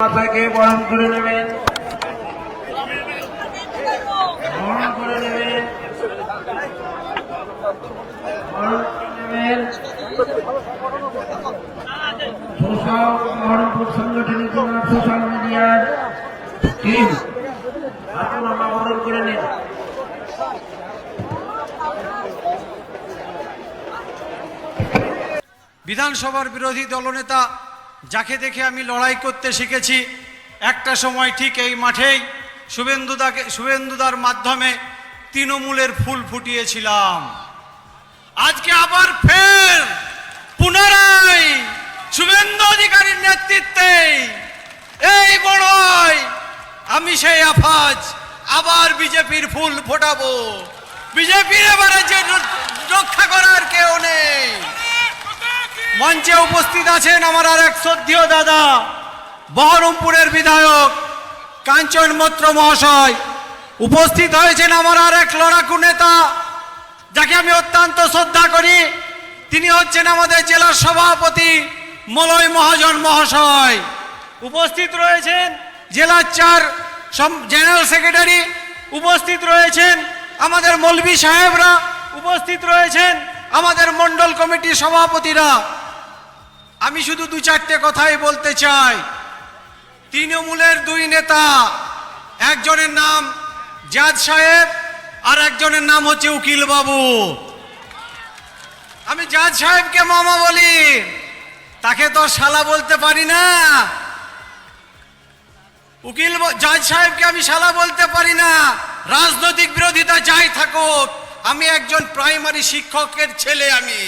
মাতাকে বরণ করে নেবেন বরণ করে নেবেন বরণ করে নেবেন সোশ্যাল মিডিয়ার করে বিধানসভার বিরোধী দলনেতা যাকে দেখে আমি লড়াই করতে শিখেছি, একটা সময় ঠিক এই মাঠেই শুভেন্দুদাকে শুভেন্দুদার মাধ্যমে তৃণমূলের ফুল ফুটিয়েছিলাম। আজকে আবার ফের পুনরায় শুভেন্দু অধিকারীর নেতৃত্বে এই বড়ই আমি সেই আফাজ আবার বিজেপির ফুল ফোটাবো। বিজেপির এবারে যে রক্ষা করার কেউ নেই। মঞ্চে উপস্থিত আছেন আমার আর এক শ্রদ্ধীয় দাদা, বহরমপুরের বিধায়ক কাঞ্চন মৈত্র মহাশয়। উপস্থিত হয়েছেন আমার আর এক লড়াকু নেতা, যাকে আমি অত্যন্ত শ্রদ্ধা করি। তিনি হচ্ছেন আমাদের জেলার সভাপতি মলয় মহাজন মহাশয়। উপস্থিত রয়েছেন জেলার চার জেনারেল সেক্রেটারি। উপস্থিত রয়েছেন আমাদের মৌলবী সাহেবরা। উপস্থিত রয়েছেন আমাদের মণ্ডল কমিটির সভাপতিরা। আমি শুধু দু চারটে কথাই বলতে চাই। তৃণমূলের দুই নেতা, একজনের নাম জাজ সাহেব আর একজনের নাম হচ্ছে উকিল বাবু আমি জাজ সাহেবকে মামা বলি, তাকে তো শালা বলতে পারি না। উকিল জাজ সাহেবকে আমি শালা বলতে পারি না। রাজনৈতিক বিরোধিতা যাই থাকুক, আমি একজন প্রাইমারি শিক্ষকের ছেলে আমি।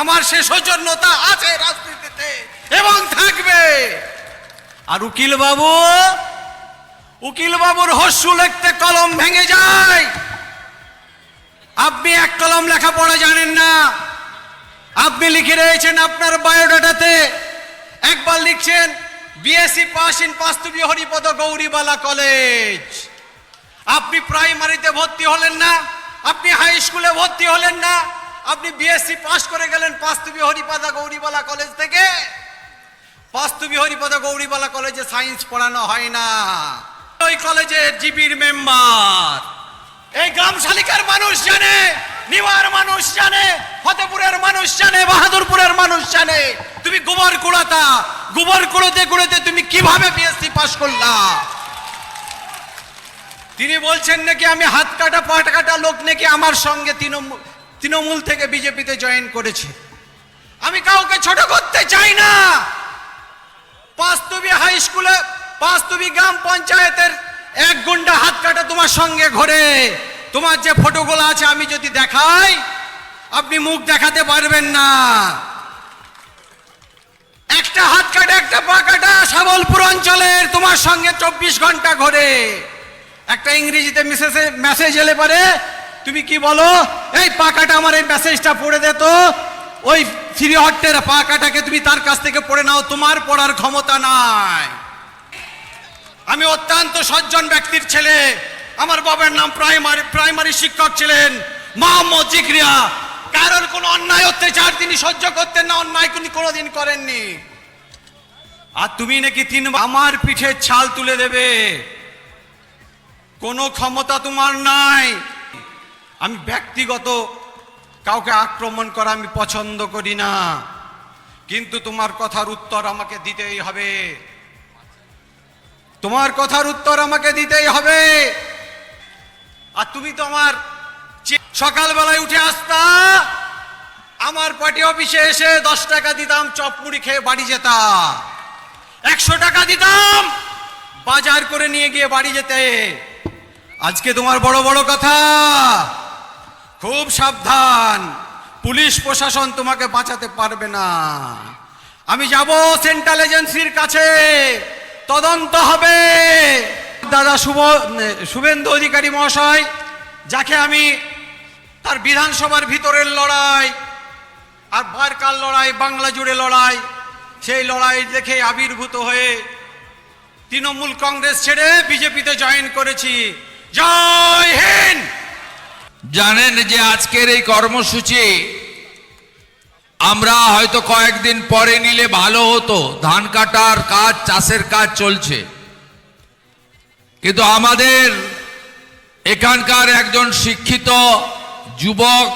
আমার সে সৌজন্যতা আছে এবং থাকবে। আর উকিল বাবু উকিল বাবুর হস্যু লিখতে কলম ভেঙে যায়। আপনি এক কলম লেখাপড়া জানেন না। আপনি লিখে রয়েছেন আপনার বায়োডাটাতে। একবার লিখছেন বিএসসি পাস ইন পাস্তুবি হরিপদ গৌরীবালা কলেজ। আপনি প্রাইমারিতে ভর্তি হলেন না, আপনি হাই স্কুলে ভর্তি হলেন না আপনি বিএসসি পাশ করে গেলেন পাস্তুবি হরিপদ গৌরীবালা কলেজ থেকে। পাস্তুবি হরিপদ গৌরীবালা কলেজে সায়েন্স পড়ানো হয় না। ওই কলেজের জিবির মেম্বার এই গ্রাম শালিকার মানুষ জানে নিওয়ার মানুষ জানে, ফতেপুরের মানুষ জানে, বাহাদুরপুরের মানুষ জানে। তুমি গোবর কুড়াতা, গোবর কুড়োতে কুড়োতে তুমি কীভাবে বিএসসি পাশ করলা? তিনি বলছেন নাকি আমি হাত কাটা, পাট কাটা লোক নাকি আমার সঙ্গে তৃণমূল তৃণমূল থেকে বিজেপিতে জয়েন করেছে। আমি কাউকে ছোট করতে চাই না। পাঁচতুবি হাই স্কুলে, পাঁচতুবি গ্রাম পঞ্চায়েতের এক গুন্ডা হাত কাটা তোমার সঙ্গে ঘোরে। তোমার যে ফটোগুলো আছে আমি যদি দেখাই, আপনি মুখ দেখাতে পারবেন না। একটা হাত কাটা, একটা পা কাটা সাবলপুর অঞ্চলের তোমার সঙ্গে চব্বিশ ঘণ্টা ঘোরে। একটা ইংরেজিতে মেসেজে এলে পারে তুমি কি বলো? এই পাকাটা আমার এই মেসেজটা পড়ে দে তো। ওই ফ্রি হট্টের পাকাটাকে তুমি তার কাছ থেকে পড়ে নাও, তোমার পড়ার ক্ষমতা নাই। আমি অত্যন্ত সজ্জন ব্যক্তির ছেলে। আমার বাবার নাম প্রাইমারি প্রাইমারি শিক্ষক ছিলেন মোহাম্মদ জিকরিয়া। কারোর কোনো অন্যায়, অত্যাচার তিনি সহ্য করতেন না, অন্যায় তিনি কোনোদিন করেননি। আর তুমি নাকি তিন আমার পিঠে ছাল তুলে দেবে। কোনো ক্ষমতা তোমার নাই। আমি ব্যক্তিগত কাউকে আক্রমণ করা আমি পছন্দ করি না। কিন্তু তোমার কথার উত্তর আমাকে দিতেই হবে। তোমার কথার উত্তর আমাকে দিতেই হবে। আর তুমি তো আমার সকালবেলায় উঠে আসতা। আমার পার্টি অফিসে এসে দশ টাকা দিতাম, চপ মুড়ি খেয়ে বাড়ি যেতাম একশো টাকা দিতাম, বাজার করে নিয়ে গিয়ে বাড়ি যেতে। আজকে তোমার বড় বড় কথা। খুব সাবধান। পুলিশ প্রশাসন তোমাকে বাঁচাতে পারবে না। আমি যাব সেন্ট্রাল এজেন্সির কাছে। তদন্ত হবে। দাদা শুভ শুভেন্দু অধিকারী মহাশয়, যাকে আমি তার বিধানসভার ভিতরের লড়াই আর বারকার লড়াই, বাংলা জুড়ে লড়াই, সেই লড়াই দেখে আবির্ভূত হয়ে তৃণমূল কংগ্রেস ছেড়ে বিজেপিতে জয়েন করেছি। জয় হিন্দ! জানেন যে আজকের এই কর্মসূচি আমরা হয়তো কয়েকদিন পরে নিলে ভালো হতো। ধান কাটার কাজ, চাষের কাজ চলছে। কিন্তু আমাদের এখানকার একজন শিক্ষিত যুবক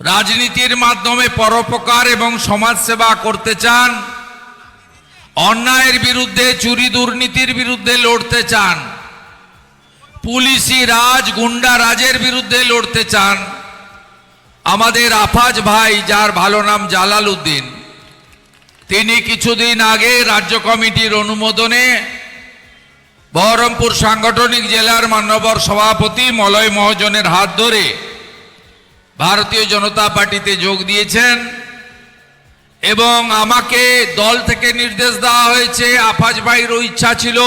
রাজনীতির মাধ্যমে পরোপকার এবং সমাজসেবা করতে চান, অন্যায়ের বিরুদ্ধে, চুরি দুর্নীতির বিরুদ্ধে লড়তে চান পুলিশি রাজ, গুন্ডা রাজের বিরুদ্ধে লড়তে চান আমাদের আফাজ ভাই, যার ভালো নাম জালাল উদ্দিন তিনি কিছুদিন আগে রাজ্য কমিটির অনুমোদনে বহরমপুর সাংগঠনিক জেলার মান্যবর সভাপতি মলয় মহাজনের হাত ধরে ভারতীয় জনতা পার্টিতে যোগ দিয়েছেন এবং আমাকে দল থেকে নির্দেশ দেওয়া হয়েছে। আফাজ ভাইয়েরও ইচ্ছা ছিল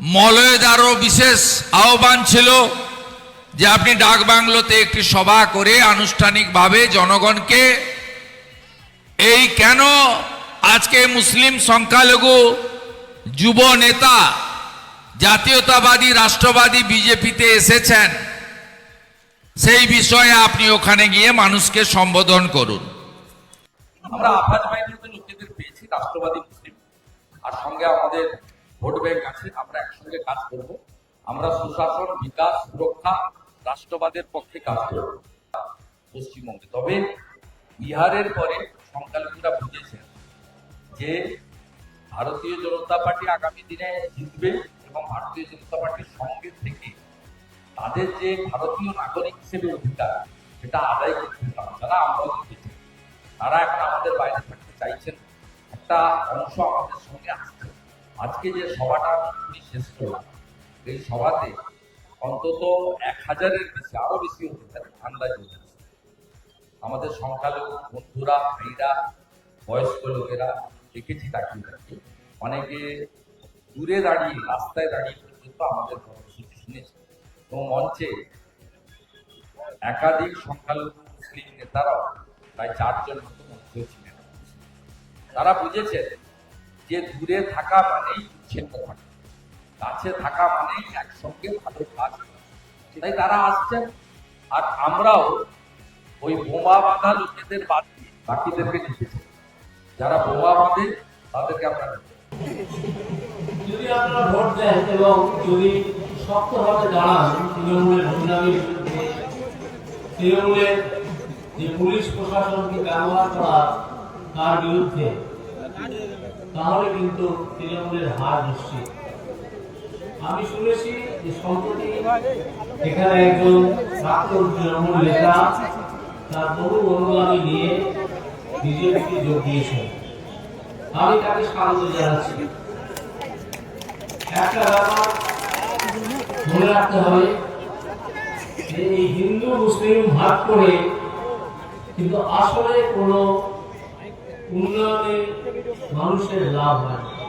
মলয়দারও বিশেষ আহ্বান ছিল যে আপনি ডাকবাংলোতে একটি সভা করে আনুষ্ঠানিকভাবে জনগণকে এই কেন আজকে মুসলিম সংখ্যালঘু যুব নেতা, জাতীয়তাবাদী, রাষ্ট্রবাদী, বিজেপিতে এসেছেন, সেই বিষয়ে আপনি ওখানে গিয়ে মানুষকে সম্বোধন করুন। আমরা আফাজ বাহিনীর লোকেদের পেয়েছি রাষ্ট্রবাদী মুসলিম। আর সঙ্গে আমাদের ভোট ব্যাংক আছে, আমরা একসঙ্গে কাজ করব। আমরা সুশাসন, বিকাশ, সুরক্ষা, রাষ্ট্রবাদের পক্ষে কাজ করব পশ্চিমবঙ্গে। তবে বিহারের পরে সংখ্যালঘুরা বুঝেছেন যে ভারতীয় জনতা পার্টি আগামী দিনে জিতবে এবং ভারতীয় জনতা পার্টির সঙ্গে থেকে তাদের যে ভারতীয় নাগরিক হিসেবে অধিকার, সেটা আদায় করতে পারে যারা আমরা দেখেছি তারা এখন আমাদের বাইরে থাকতে চাইছেন। একটা অংশ আমাদের আজকে যে সভাটা উনি শেষ করলাম, এই সভাতে অন্তত এক হাজারের বেশি, আরও বেশি হতে পারে আন্দাজ আমাদের সংখ্যালঘু বন্ধুরা, ভাইরা, বয়স্ক লোকেরা, দেখেছি তাকিয়ে অনেকে দূরে দাঁড়িয়ে, রাস্তায় দাঁড়িয়ে পর্যন্ত আমাদের কর্মসূচি শুনেছে। এবং মঞ্চে একাধিক সংখ্যালঘু মুসলিম নেতারাও প্রায় চারজন মতো মধ্যেও ছিলেন। তারা বুঝেছেন যে দূরে থাকা মানেই বিচ্ছিন্ন থাকা। কাছে থাকা মানেই একসঙ্গে ভালো কাজ। তাই তারা আসছেন। আর আমরাও ওই বোমা বাঁধা লোকেদের বাদ দিয়ে বাকিদেরকে নিতেছি যারা বোমা বাঁধে, তাদেরকে আমরা যদি আপনারা ভোট দেন এবং যদি শক্তভাবে দাঁড়ান তৃণমূলের বিরুদ্ধে তৃণমূলের যে পুলিশ প্রশাসনকে ব্যবহার করা তার বিরুদ্ধে তাহলে কিন্তু তৃণমূলের হার নিশ্চিত। আমি শুনেছি যে সম্প্রতি এখানে একজন প্রাক্তন তৃণমূল নেতা তার বহু অনুগামী নিয়ে বিজেপিতে যোগ দিয়েছেন। আমি তাকে স্বাগত জানাচ্ছি। একটা ব্যাপার মনে রাখতে হবে যে এই হিন্দু, মুসলিম ভাগ করে কিন্তু আসলে কোনো উন্নয়নে মানুষের লাভ হয় না।